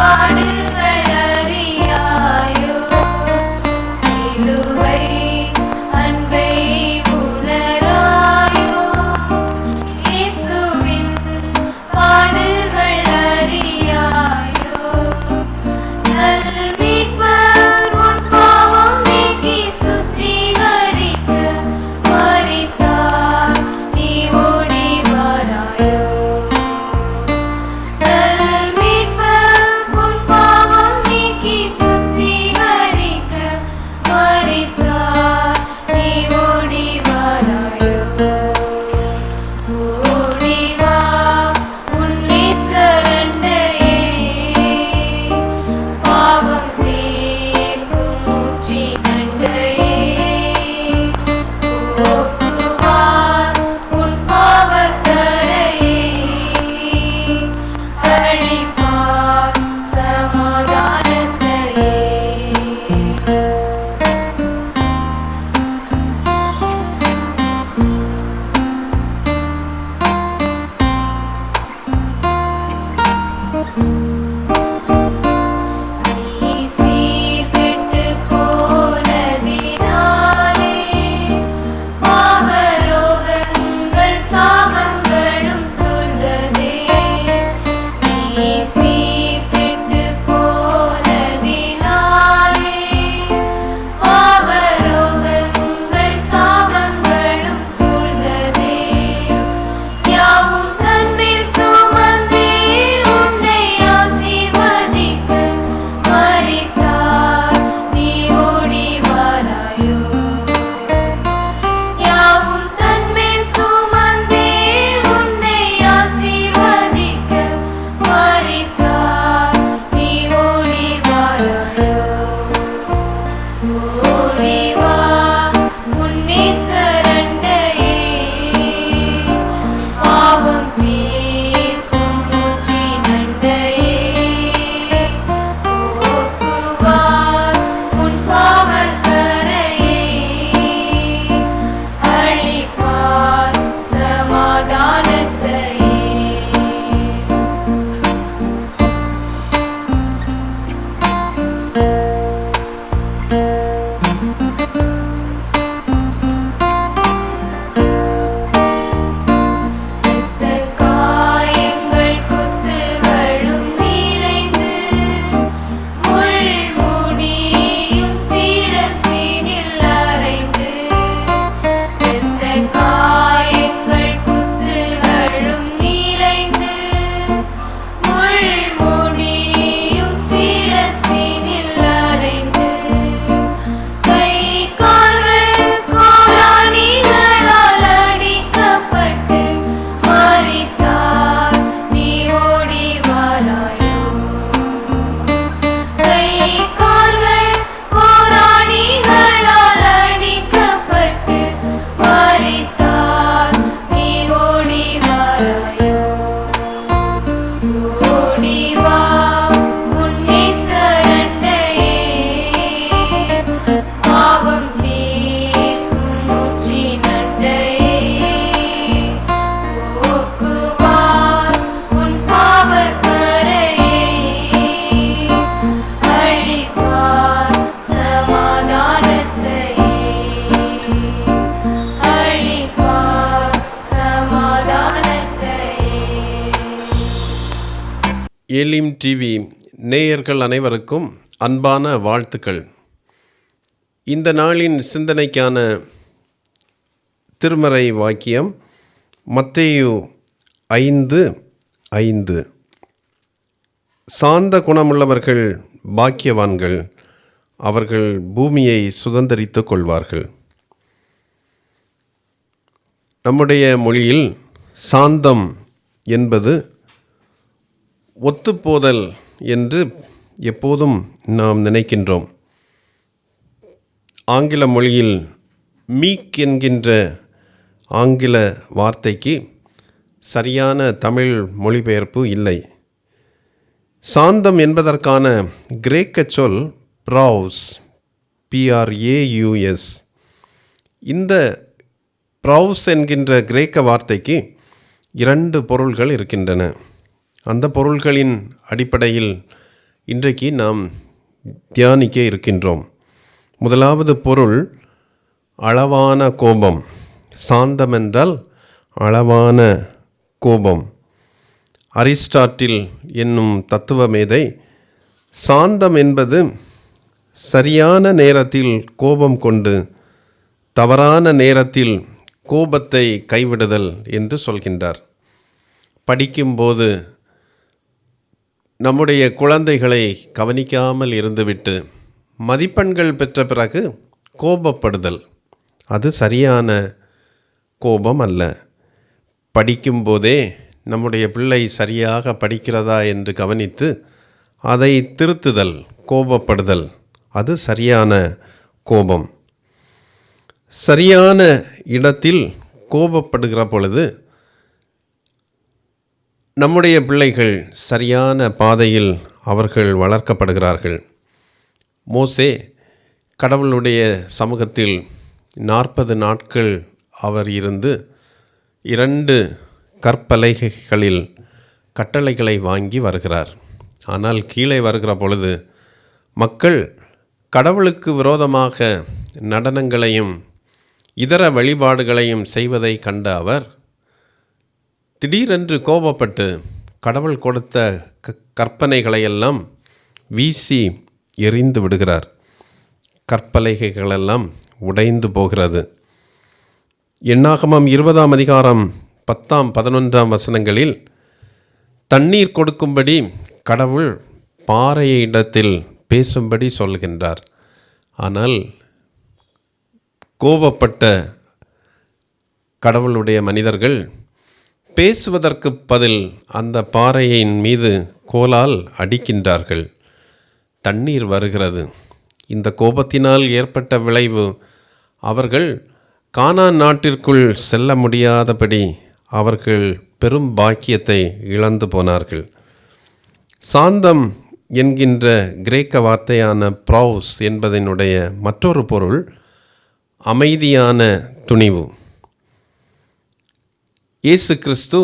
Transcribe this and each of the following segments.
പാടുക டிவி நேயர்கள் அனைவருக்கும் அன்பான வாழ்த்துக்கள். இந்த நாளின் சிந்தனைக்கான திருமறை வாக்கியம் மத்தேயு ஐந்து ஐந்து. சாந்த குணமுள்ளவர்கள் பாக்கியவான்கள் அவர்கள் பூமியை சுதந்தரித்துக் கொள்வார்கள். நம்முடைய மொழியில் சாந்தம் என்பது ஒத்துப்போதல் என்று எப்போதும் நாம் நினைக்கின்றோம். ஆங்கில மொழியில் மீக் என்கின்ற ஆங்கில வார்த்தைக்கு சரியான தமிழ் மொழிபெயர்ப்பு இல்லை. சாந்தம் என்பதற்கான கிரேக்க சொல் ப்ரௌஸ் பிஆர்ஏயுஎஸ் இந்த ப்ரௌஸ் என்கின்ற கிரேக்க வார்த்தைக்கு இரண்டு பொருள்கள் இருக்கின்றன. அந்த பொருள்களின் அடிப்படையில் இன்றைக்கு நாம் தியானிக்க இருக்கின்றோம். முதலாவது பொருள் அளவான கோபம். சாந்தம் என்றால் அளவான கோபம். அரிஸ்டாட்டில் என்னும் தத்துவ மேதை சாந்தம் என்பது சரியான நேரத்தில் கோபம் கொண்டு தவறான நேரத்தில் கோபத்தை கைவிடுதல் என்று சொல்கின்றார். படிக்கும்போது நம்முடைய குழந்தைகளை கவனிக்காமல் இருந்துவிட்டு மதிப்பெண்கள் பெற்ற பிறகு கோபப்படுதல். அது சரியான கோபம் அல்ல. படிக்கும்போதே நம்முடைய பிள்ளை சரியாக படிக்கிறதா என்று கவனித்து அதை திருத்துதல் கோபப்படுதல். அது சரியான கோபம். சரியான இடத்தில் கோபப்படுகிற பொழுது நம்முடைய பிள்ளைகள் சரியான பாதையில் அவர்கள் வளர்க்கப்படுகிறார்கள். மோசே கடவுளுடைய சமூகத்தில் நாற்பது நாட்கள் அவர் இருந்து இரண்டு கற்பலைகளில் கட்டளைகளை வாங்கி வருகிறார். ஆனால் கீழே வருகிற பொழுது மக்கள் கடவுளுக்கு விரோதமாக நடனங்களையும் இதர வழிபாடுகளையும் செய்வதை கண்ட அவர் திடீரென்று கோபப்பட்டு கடவுள் கொடுத்த க கற்பனைகளையெல்லாம் வீசி எறிந்து விடுகிறார். கற்பலகைகளெல்லாம் உடைந்து போகிறது. எண்ணாகமம் இருபதாம் அதிகாரம் பத்தாம் பதினொன்றாம் வசனங்களில் தண்ணீர் கொடுக்கும்படி கடவுள் பாறைய இடத்தில் பேசும்படி சொல்கின்றார். ஆனால் கோபப்பட்ட கடவுளுடைய மனிதர்கள் பேசுவதற்கு பதில் அந்த பாறையின் மீது கோலால் அடிக்கின்றார்கள். தண்ணீர் வருகிறது. இந்த கோபத்தினால் ஏற்பட்ட விளைவு அவர்கள் கானா நாட்டிற்குள் செல்ல முடியாதபடி அவர்கள் பெரும் பாக்கியத்தை இழந்து போனார்கள். சாந்தம் என்கின்ற கிரேக்க வார்த்தையான ப்ரௌஸ் என்பதனுடைய மற்றொரு பொருள் அமைதியான துணிவு. இயேசு கிறிஸ்து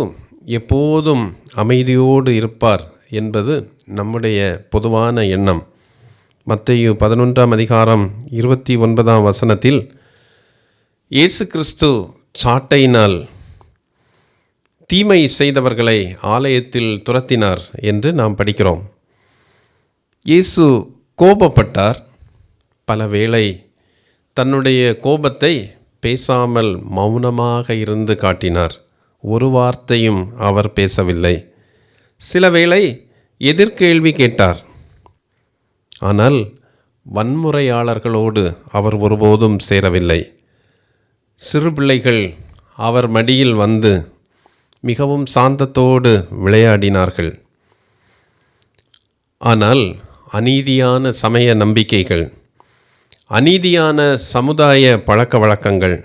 எப்போதும் அமைதியோடு இருப்பார் என்பது நம்முடைய பொதுவான எண்ணம். மத்தையு பதினொன்றாம் அதிகாரம் இருபத்தி ஒன்பதாம் வசனத்தில் இயேசு கிறிஸ்து சாட்டையினால் தீமை செய்தவர்களை ஆலயத்தில் துரத்தினார் என்று நாம் படிக்கிறோம். இயேசு கோபப்பட்டார். பல வேளை தன்னுடைய கோபத்தை பேசாமல் மௌனமாக இருந்து காட்டினார். ஒரு வார்த்தையும் அவர் பேசவில்லை. சில வேளை எதிர்கேள்வி கேட்டார். ஆனால் வன்முறையாளர்களோடு அவர் ஒருபோதும் சேரவில்லை. சிறு பிள்ளைகள் அவர் மடியில் வந்து மிகவும் சாந்தத்தோடு விளையாடினார்கள். ஆனால் அநீதியான சமய நம்பிக்கைகள் அநீதியான சமுதாய பழக்க வழக்கங்கள்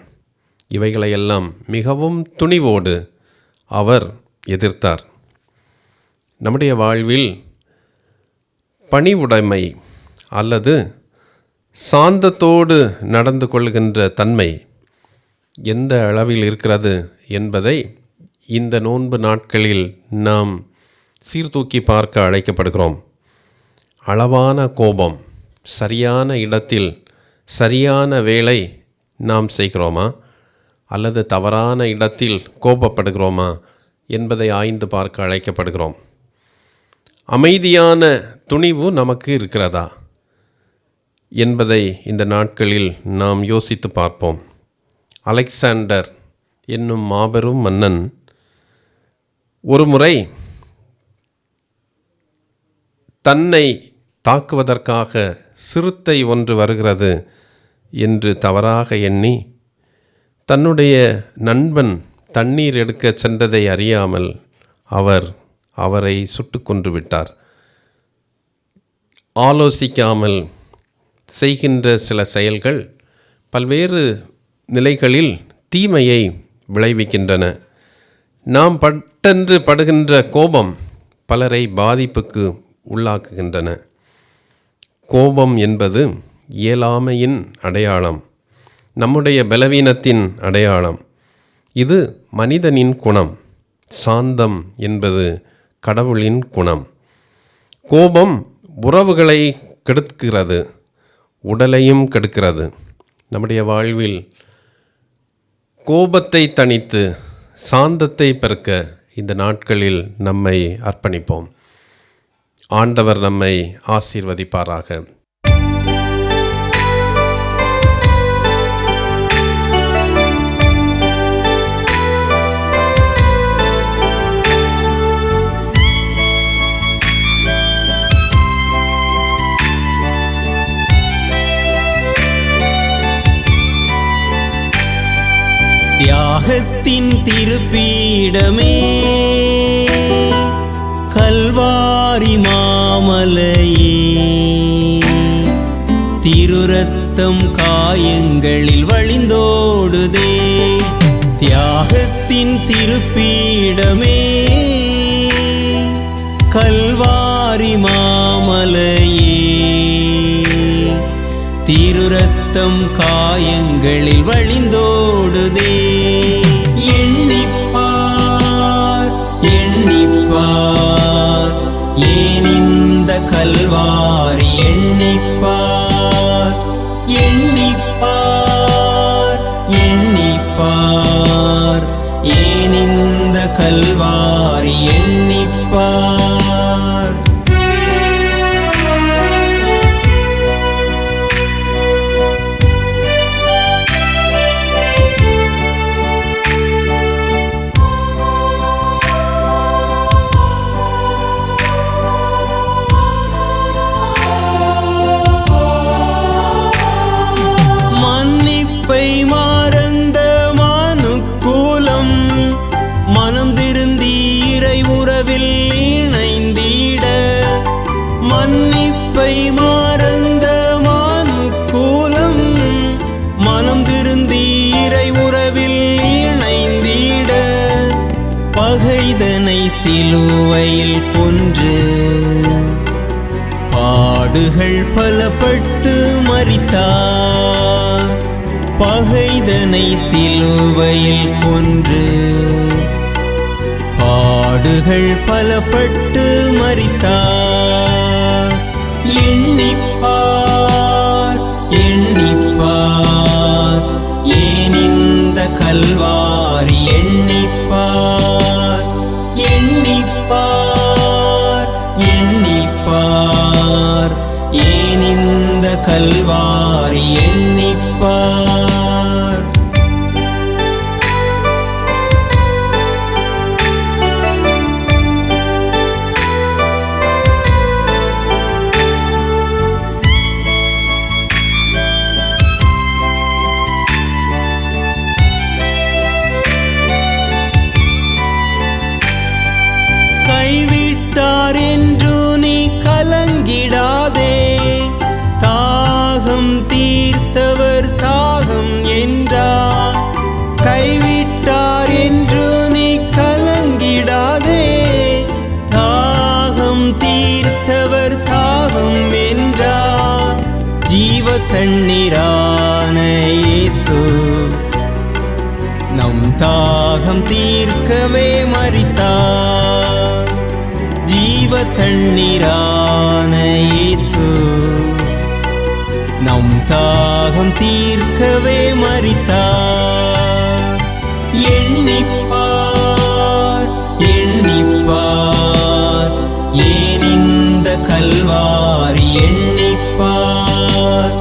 இவைகளையெல்லாம் மிகவும் துணிவோடு அவர் எதிர்த்தார். நம்முடைய வாழ்வில் பணிவுடைமை அல்லது சாந்தத்தோடு நடந்து கொள்கின்ற தன்மை எந்த அளவில் இருக்கிறது என்பதை இந்த நோன்பு நாட்களில் நாம் சீர்தூக்கி பார்க்க அழைக்கப்படுகிறோம். அளவான கோபம் சரியான இடத்தில் சரியான வேலை நாம் செய்கிறோமா? அல்லது தவறான இடத்தில் கோபப்படுகிறோமா என்பதை ஆய்ந்து பார்க்க அழைக்கப்படுகிறோம். அமைதியான துணிவு நமக்கு இருக்கிறதா என்பதை இந்த நாட்களில் நாம் யோசித்து பார்ப்போம். அலெக்சாண்டர் என்னும் மாபெரும் மன்னன் ஒரு முறை தன்னை தாக்குவதற்காக சிறுத்தை ஒன்று வருகிறது என்று தவறாக எண்ணி தன்னுடைய நண்பன் தண்ணீர் எடுக்க சென்றதை அறியாமல் அவர் அவரை சுட்டு கொன்று விட்டார். ஆலோசிக்காமல் செய்கின்ற சில செயல்கள் பல்வேறு நிலைகளில் தீமையை விளைவிக்கின்றன. நாம் பட்டென்று படுகின்ற கோபம் பலரை பாதிப்புக்கு உள்ளாக்குகின்றன. கோபம் என்பது இயலாமையின் அடையாளம். நம்முடைய பலவீனத்தின் அடையாளம். இது மனிதனின் குணம். சாந்தம் என்பது கடவுளின் குணம். கோபம் உறவுகளை கெடுக்கிறது. உடலையும் கெடுக்கிறது. நம்முடைய வாழ்வில் கோபத்தை தணித்து சாந்தத்தை பெருக்க இந்த நாட்களில் நம்மை அர்ப்பணிப்போம். ஆண்டவர் நம்மை ஆசீர்வதிப்பாராக. தியாகத்தின் திருப்பீடமே. கல்வாரி மாமலையே. திருரத்தம் காயங்களில் வழிந்தோடுதே. தியாகத்தின் திருப்பீடமே. கல்வாரி மாமலையே. திருரத்தம் காயங்களில் வழிந்தோடுதே. ஏன் இந்த கல்வாரி எண்ணிப்பா? மாறந்த மறந்த மனம் திருந்தி இறை உறவில் இணைந்திட பகைதனை சிலுவையில் கொன்று பாடுகள் பலப்பட்டு மறித்தார் பகைதனை சிலுவையில் கொன்று பாடுகள் பலப்பட்டு மறித்தார் எண்ணிப்பார் எண்ணிப்பார். ஏன் இந்த கல்வாரி எண்ணிப்பார் எண்ணிப்பார் எண்ணிப்பார். ஏன் இந்த கல்வாரி எண்ணிப்பார். மறிக்கவே மறித்தார் எண்ணிப்பார் எண்ணிப்பார். ஏன் இந்த கல்வாரி எண்ணிப்பார்?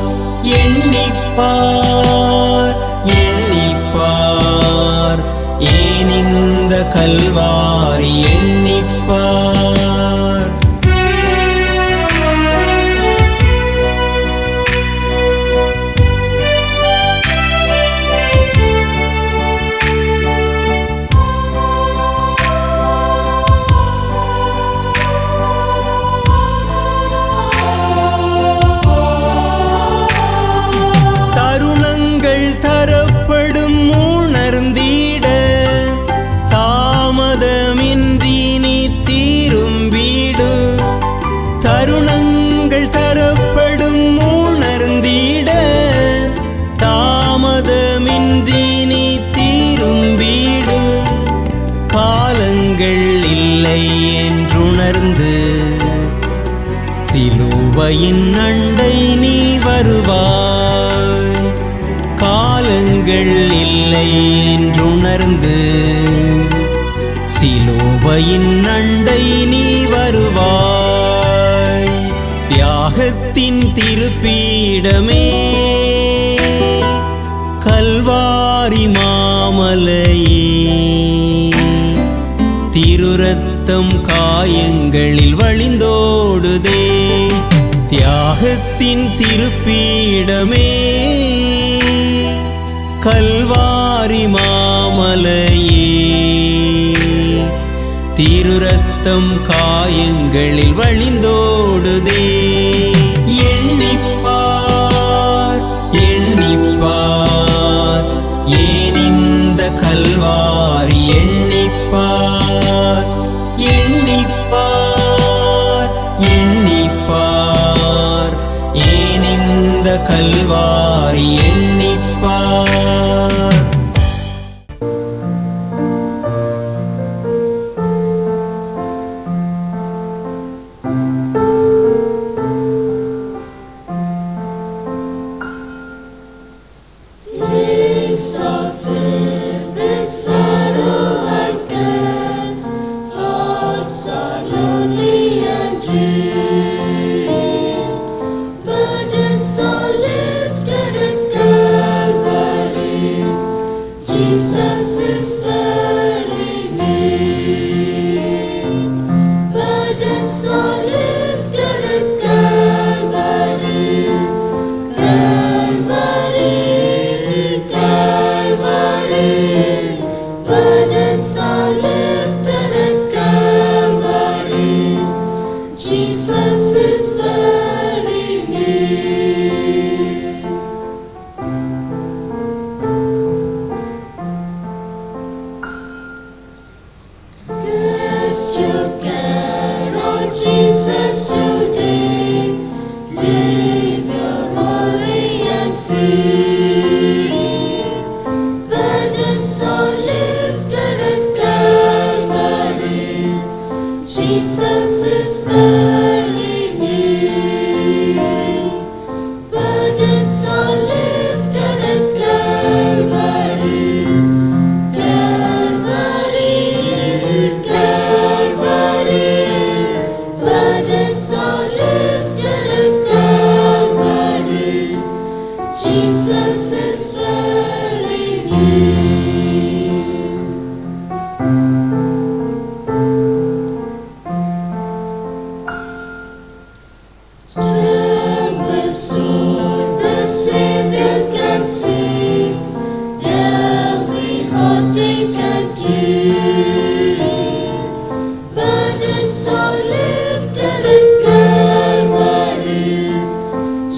எண்ணிப்பார் எண்ணிப்பார். ஏன் இந்த கல்வார் கிருபையின் அண்டை நீ வருவாய். காலங்கள் இல்லை என்றுணர்ந்து சிலோபையின் அண்டை நீ வருவாய். தியாகத்தின் திருப்பீடமே கல்வாரி மாமலையே. திருரத்தம் காயங்களில் வழிந்தோடுதே. தியாகத்தின் திருப்பீடமே. கல்வாரி மாமலையே. திருரத்தம் காயங்களில் வழிந்தோடுதே.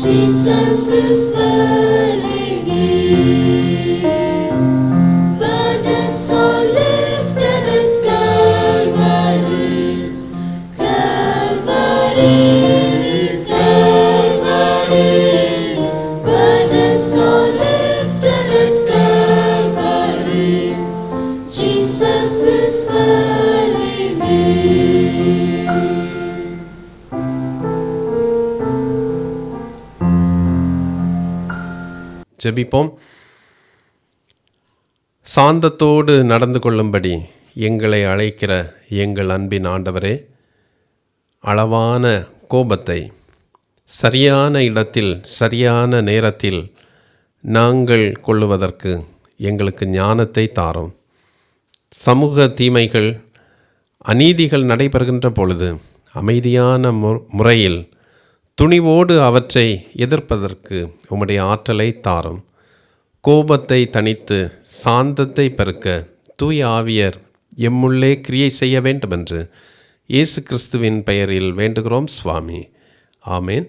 Jesus is ஜெபிப்போம். சாந்தத்தோடு நடந்து கொள்ளும்படி எங்களை அழைக்கிற எங்கள் அன்பின் ஆண்டவரே அளவான கோபத்தை சரியான இடத்தில் சரியான நேரத்தில் நாங்கள் கொள்ளுவதற்கு எங்களுக்கு ஞானத்தை தாரும். சமூக தீமைகள் அநீதிகள் நடைபெறுகின்ற பொழுது அமைதியான முறையில் துணிவோடு அவற்றை எதிர்ப்பதற்கு உம்முடைய ஆற்றலை தாரும். கோபத்தை தனித்து சாந்தத்தை பெருக்க தூய ஆவியர் எம்முள்ளே கிரியை செய்ய வேண்டுமென்று இயேசு கிறிஸ்துவின் பெயரில் வேண்டுகிறோம் சுவாமி. ஆமேன்.